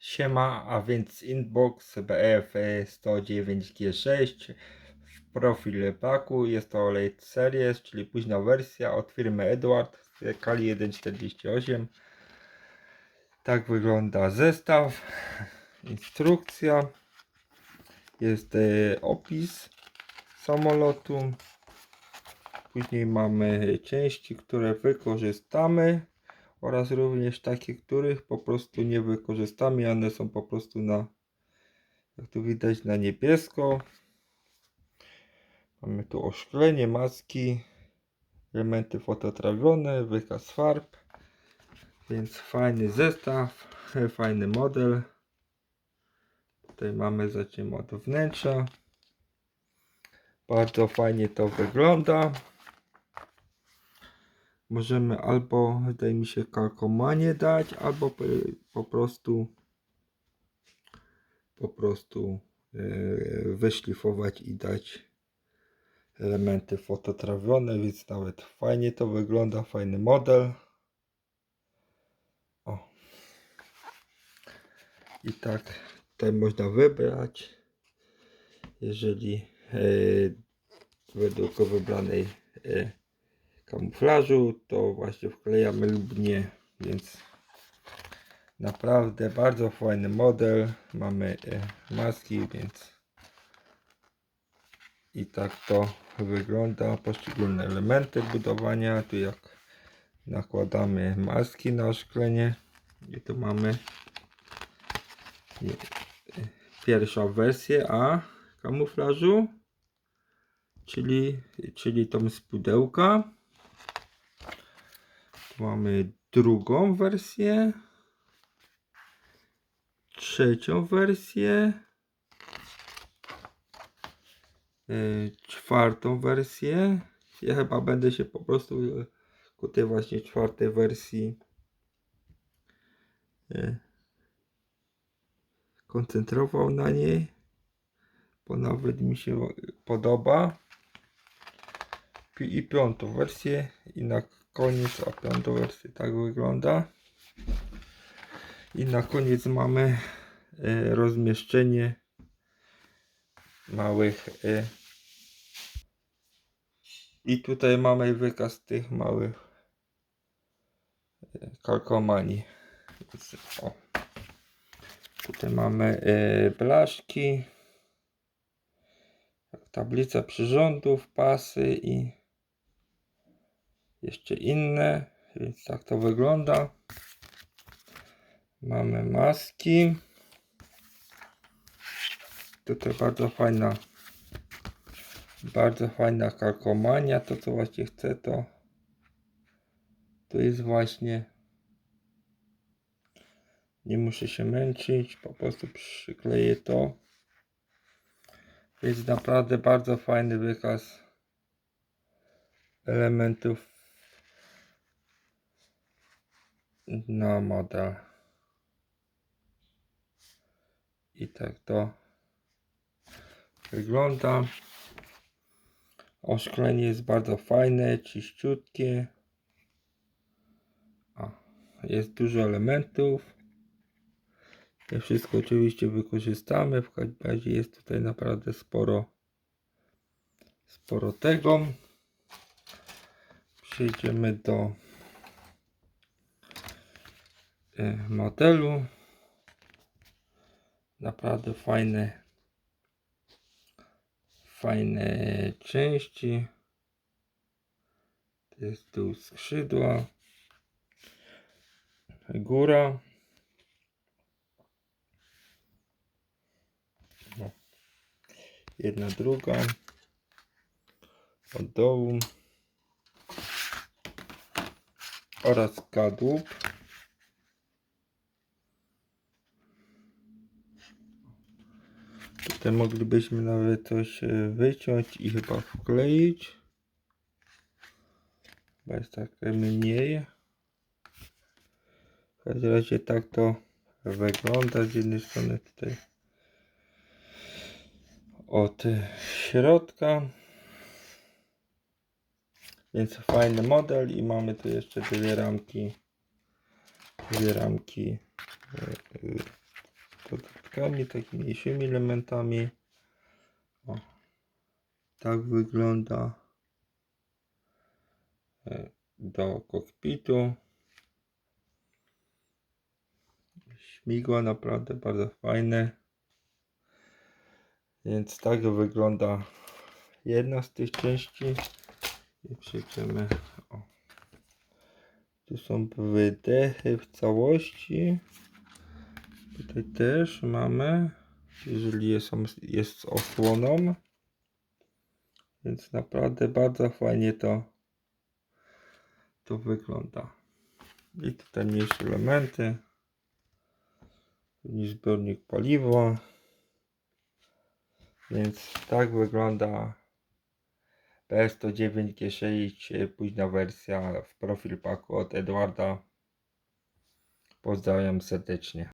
Siema, a więc inbox BF 109G6 w profil paku jest to Late Series, czyli późna wersja od firmy Edward z Kali 1.48 tak wygląda zestaw. Instrukcja. Jest e, opis samolotu. Później mamy części, które wykorzystamy oraz również takie, których po prostu nie wykorzystamy. One są po prostu na, jak tu widać, na niebiesko. Mamy tu oszklenie, maski, elementy fototrawione, wykaz farb. Więc fajny zestaw, fajny model. Tutaj mamy, zacznijmy od wnętrza. Bardzo fajnie to wygląda. Możemy albo, wydaje mi się, kalkomanie dać, albo po, prostu po prostu e, wyszlifować i dać elementy fototrawione, więc nawet fajnie to wygląda, fajny model. O. I tak tutaj można wybrać, jeżeli e, według wybranej e, kamuflażu, to właśnie wklejamy lub nie, więc naprawdę bardzo fajny model. Mamy e, maski, więc i tak to wygląda. Poszczególne elementy budowania. Tu jak nakładamy maski na szklenie i tu mamy e, pierwszą wersję A kamuflażu, czyli, czyli tą z pudełka. Mamy drugą wersję, trzecią wersję, yy, czwartą wersję. Ja chyba będę się po prostu yy, ku tej właśnie czwartej wersji yy, koncentrował na niej, bo nawet mi się podoba. I piątą wersję i na koniec, a piątą wersję tak wygląda. I na koniec mamy e, rozmieszczenie małych e, i tutaj mamy wykaz tych małych e, kalkomanii. O. Tutaj mamy blaszki, tablica przyrządów, pasy i jeszcze inne, więc tak to wygląda. Mamy maski. Tutaj bardzo fajna, bardzo fajna kalkomania. To co właśnie chcę to, to jest właśnie nie muszę się męczyć, po prostu przykleję to. Jest naprawdę bardzo fajny wykaz elementów na model. I tak to wygląda. Oszklenie jest bardzo fajne, czyściutkie. Jest dużo elementów. Nie wszystko oczywiście wykorzystamy. W każdym razie jest tutaj naprawdę sporo sporo tego. Przejdziemy do modelu. Naprawdę fajne fajne części. To jest tu skrzydła. Góra. Jedna, druga. Od dołu. Oraz kadłub. Tutaj moglibyśmy nawet coś e, wyciąć i chyba wkleić. Chyba jest tak mniej. W każdym razie tak to wygląda z jednej strony tutaj od środka. Więc fajny model i mamy tu jeszcze dwie ramki. Dwie ramki e, e, takimi mniejszymi elementami. O, tak wygląda e, do kokpitu. Śmigła naprawdę bardzo fajne. Więc tak wygląda jedna z tych części. I przejdziemy. O. Tu są wydechy w całości. Tutaj też mamy, jeżeli jest, jest z osłoną. Więc naprawdę bardzo fajnie to, to wygląda. I tutaj mniejsze elementy. Niż zbiornik paliwa. Więc tak wygląda PS109 G6, późna wersja w profil paku od Edwarda. Pozdrawiam serdecznie.